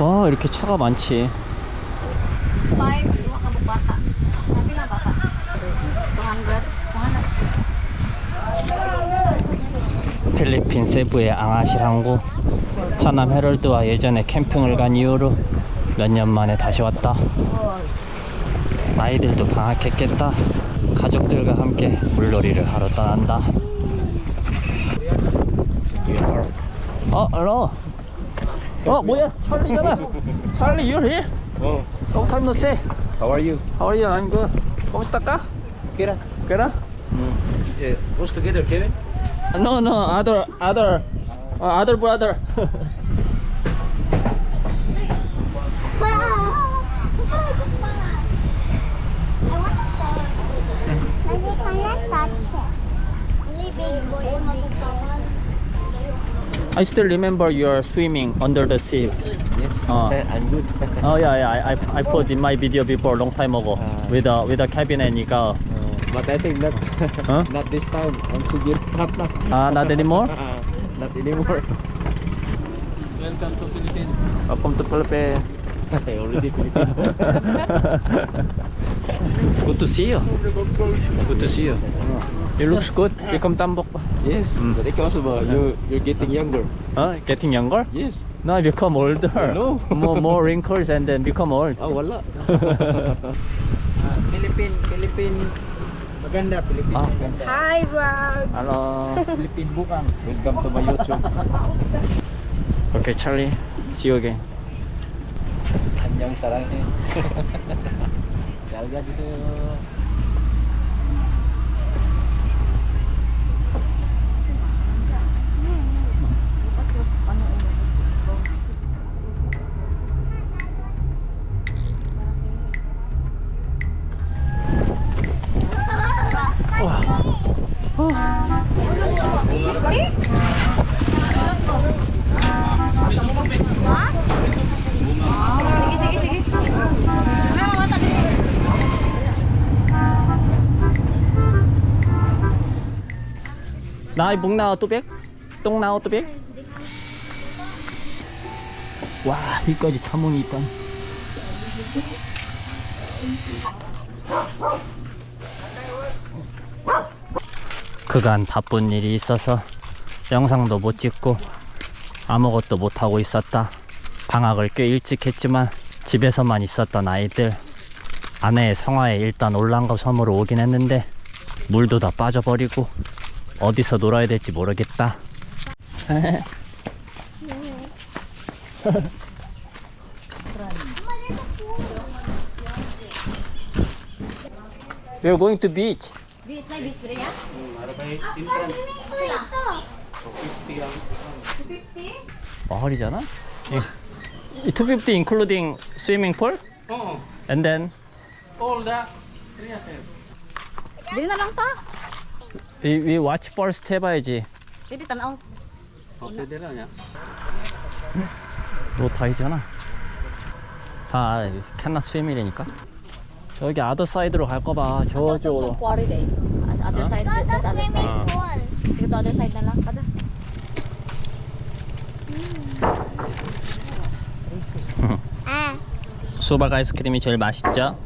와 이렇게 차가 많지 Five, dua kabuk bata. Tapi na bata. 200, 200. 필리핀 세부의 앙아실 항구 차남 헤럴드와 예전에 캠핑을 간 이후로 몇 년 만에 다시 왔다 아이들도 방학했겠다 가족들과 함께 물놀이를 하러 떠난다 어, 알로 어, 뭐야? 찰리잖아 찰리, you're here? Oh, Long time no see how are you? How are you? I'm good ¿Cómo está acá? Kira. ¿Qué Yeah, what's together, Kevin? No, no, other, other, uh, other brother. I still remember you are swimming under the sea. Yes. Oh. I'm good. Oh yeah, yeah. I, I, I put in my video before a long time ago Ah. with a with a cabin and Nika. Uh, but I think not Huh? not this time. I'm so good. Not not. Ah, not anymore. not anymore. Welcome to Philippines. Welcome to Philippines. I already Filipino. Good to see you. Good to see you. You looks good. Become tambok. yes. Mm. But ikaw also ba? You you're getting younger. Huh? Getting younger? Yes. No, I become older. No. more more wrinkles and then become old. Oh, wala. Philippine, Philippine. Maganda, Philippine. Ah. Maganda. Hi, vlog. Hello. Philippine bukang. Welcome to my YouTube. Okay, Charlie. See you again. 안녕 사랑해. 잘 가주세요. Sige, sige, sige. Ano 나이 묵 나와 또백? 똥 나와 또백? 와 여기까지 차몽이 있다 그간 바쁜 일이 있어서 영상도 못 찍고 아무것도 못하고 있었다 방학을 꽤 일찍 했지만 집에서만 있었던 아이들 아내의 성화에 일단 올랑가 섬으로 오긴 했는데 물도 다 빠져버리고 어디서 놀아야 될지 모르겠다. We're going to beach. Beach na, beach rin yan? 마을이잖아. 이 250 including swimming pool? Oh, And then all that. Dili na lang ta. We, we watch first 해봐야지. Tanaw. Okay, lang ya. 로타이잖아. 다 캔나 스위밍이니까. 저기 아더 사이드로 갈거 봐. 저쪽으로. quarry. Other side, that's other swimming side. pool. Sige to other side na lang. Kada. Ah. 수박 아이스크림이 제일 맛있죠?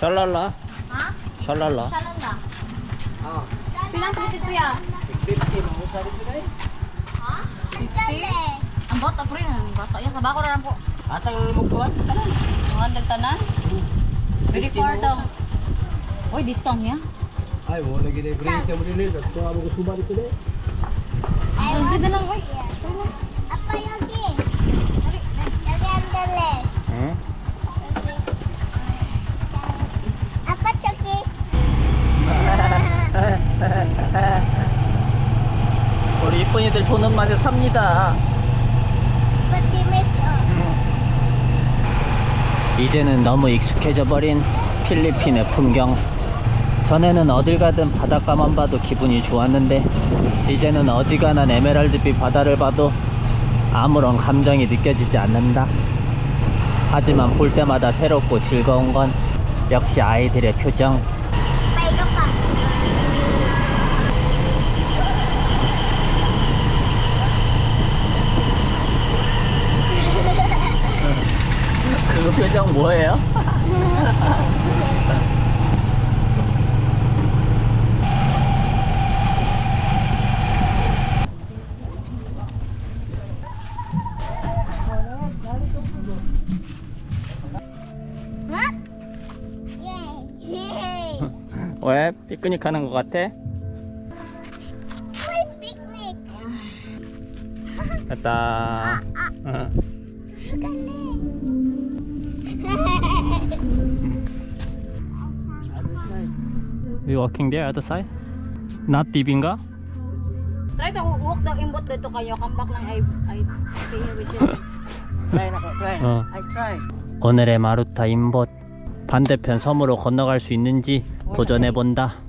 Shalala. Ha? Shalala. Shalala. Oh. Pilang eh, ko si Kuya? 50 mo sa dito dai. Ha? Ang bata pre na ang bata. Ya kabako na lang po. Atang mo kuan tanan. Mga dagtanan. Very far daw. Oy, discount niya. Ay, mo lagi na break mo din eh. nil. Ito ako ko suba dito dai. Ay, ganda lang oy. Apa yogi? Lagi ang dali. 보는 맛에 삽니다. Pachimis oh. 이제는 너무 익숙해져 버린 필리핀의 풍경. 전에는 어딜 가든 바닷가만 봐도 기분이 좋았는데 이제는 어지간한 에메랄드빛 바다를 봐도 아무런 감정이 느껴지지 않는다. 하지만 볼 때마다 새롭고 즐거운 건 역시 아이들의 표정. May ka pa. 그 표정 뭐예요? 왜? 피크닉 하는 것 같아? 됐다. 어. You walking there other side? Not deep인가? Try to walk daw imbot dito kayo. Come back lang I, I stay here with you. Try na ko, try. 어. I try. 오늘의 마루타 인봇 반대편 섬으로 건너갈 수 있는지 도전해 본다.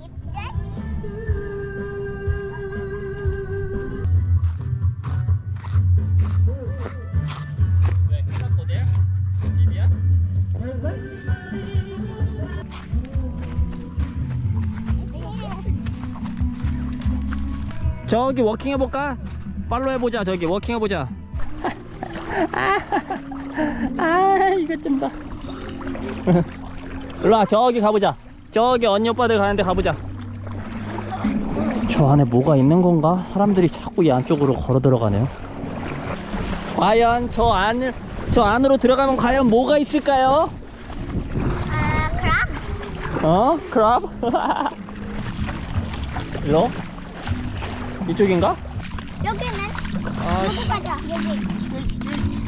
저기 워킹 해볼까? 팔로 해보자 저기 워킹 해보자 아 이거 좀봐 일로와 저기 가보자 저기 언니 오빠들 가는데 가보자 저 안에 뭐가 있는 건가? 사람들이 자꾸 이 안쪽으로 걸어 들어가네요 과연 저 안을 저 안으로 들어가면 과연 뭐가 있을까요? 아, crab? 어? 크랍? 일로? 이쪽인가? 여기는 아, 여기 가자. 여기.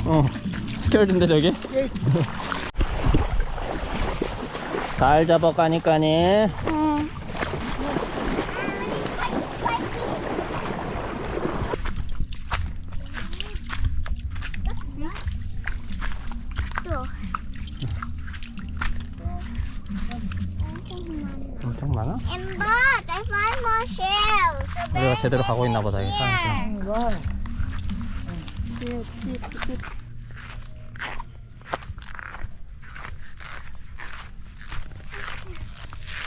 어 스케일인데 저기 잘 잡아가니까니 응. 또. 엄청 많아? Find more shells. 우리가 제대로 가고 있나 보다 이 사람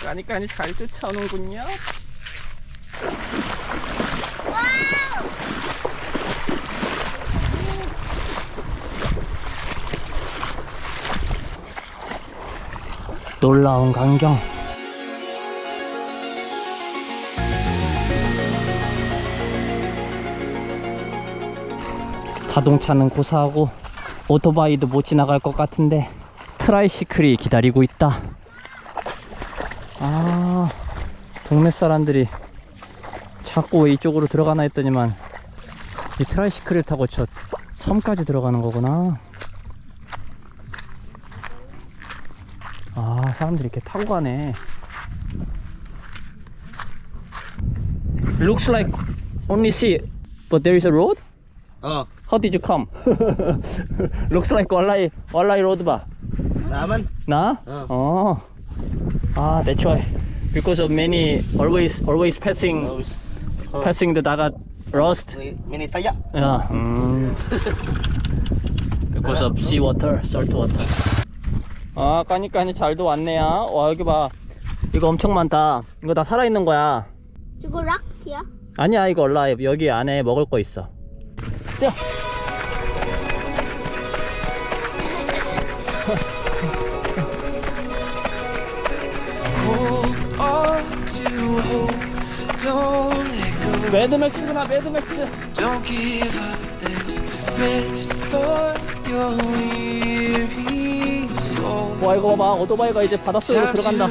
까니까니 잘 쫓아오는군요. 놀라운 광경 자동차는 고사하고 오토바이도 못 지나갈 것 같은데 트라이시클이 기다리고 있다. 아 동네 사람들이 자꾸 왜 이쪽으로 들어가나 했더니만 이 트라이시클을 타고 저 섬까지 들어가는 거구나. 아 사람들이 이렇게 타고 가네. Looks like only sea but there is a road? Oh, How did you come? Looks like Walai Walai road ba? naman. Na? Oh. Oh. Ah, that's why. Because of many always always passing Oh, passing the Dagat rust. mini taya. Yeah. Mm. Because of sea water, salt water. 아, 까니까니 잘도 왔네요. 와, 여기 봐. 이거 엄청 많다. 이거 다 살아있는 거야. 저거 락티야? 아니야, 이거 얼라이브. 여기 안에 먹을 거 있어. 뛰 매드맥스구나, 매드맥스. Don't give up. There's rest for your weary soul. 와, 이거 봐봐. 오토바이가 이제 바닷속으로 들어간다. 어,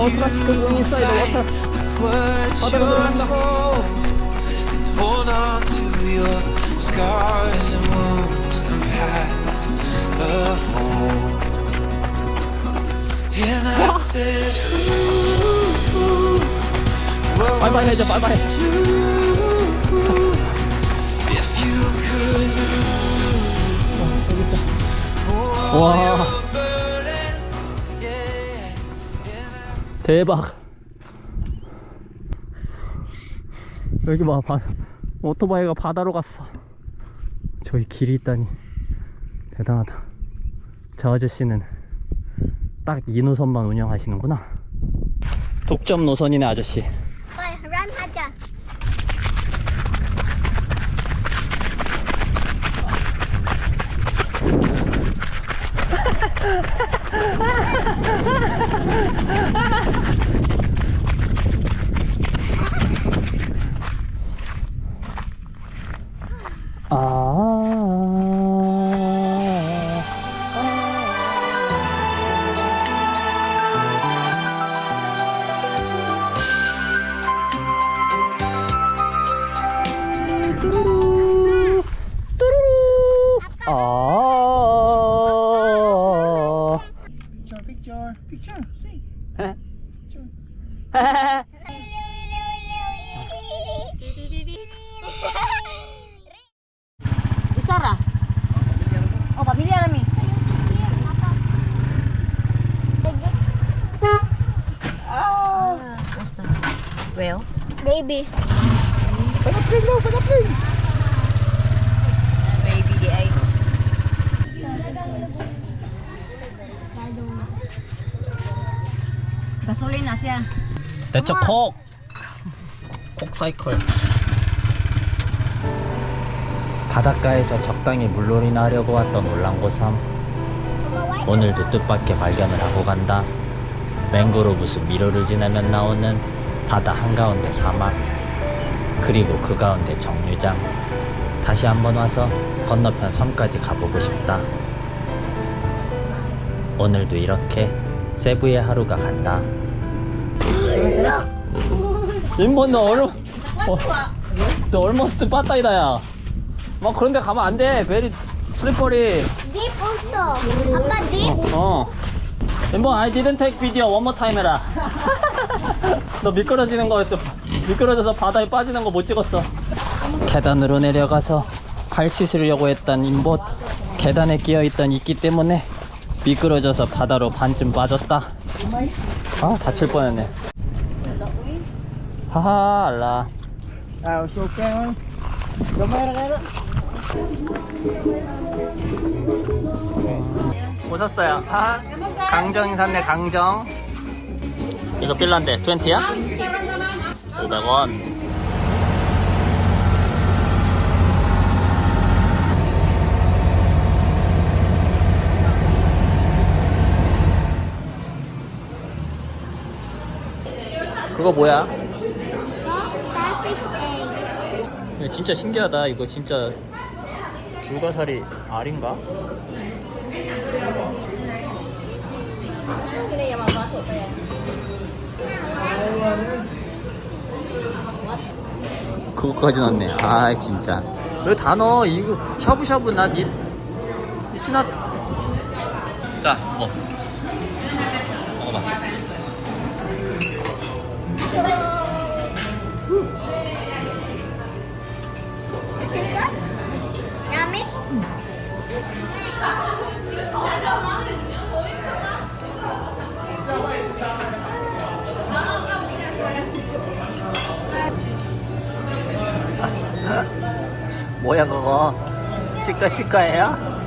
you 인사이드 fight 워터. 바다가 들어간다. hold on to your and paths of old. And I said, ooh, what 바이바이 would 해줘, 바이바이. you do if you could lose all 와. your burdens? Yeah. 대박. 여기 봐, 바, 오토바이가 바다로 갔어. 저기 길이 있다니. 대단하다. 저 아저씨는 딱이 노선만 운영하시는구나. 독점 노선이네 아저씨. 빨리 런하자. your picture. See? Huh? Picture. Isara? Oh, pamilya rami. Oh. Ah. Ah. Well. Baby. Panapin daw, panapin. Gasolina siya. 대처 콕! 콕 사이클 바닷가에서 적당히 물놀이나 하려고 왔던 올랑고삼 오늘도 뜻밖의 발견을 하고 간다. 맹그로브 숲 미로를 지나면 나오는 바다 한가운데 사막 그리고 그 가운데 정류장. 다시 한번 와서 건너편 섬까지 가보고 싶다. 오늘도 이렇게 세부의 하루가 간다 인모 너 얼, 어, 너 almost 빠따이다야. 막 그런 데 가면 안 돼. 베리 슬리퍼리. Deep also. Apa deep? 어. 인모 I didn't take video one more time 해라. 너 미끄러지는 거 좀, 미끄러져서 바다에 빠지는 거 못 찍었어. 계단으로 내려가서 발 씻으려고 했던 인봇 계단에 끼어 있던 이끼 때문에 미끄러져서 바다로 반쯤 빠졌다. 아 다칠 뻔했네. 하하 알라. Ra kayo. 오셨어요. 아, 강정 인사네 강정. 이거 빌란데 20야? 500원. 그거 뭐야? 진짜 신기하다. 이거 진짜 불가사리 알인가? 그거까지 넣네. 아 진짜. 왜 다 넣어? 이거 샤브샤브 난 이, 이치나. 자, 뭐. 뭐야 그거? 치과 치과예요?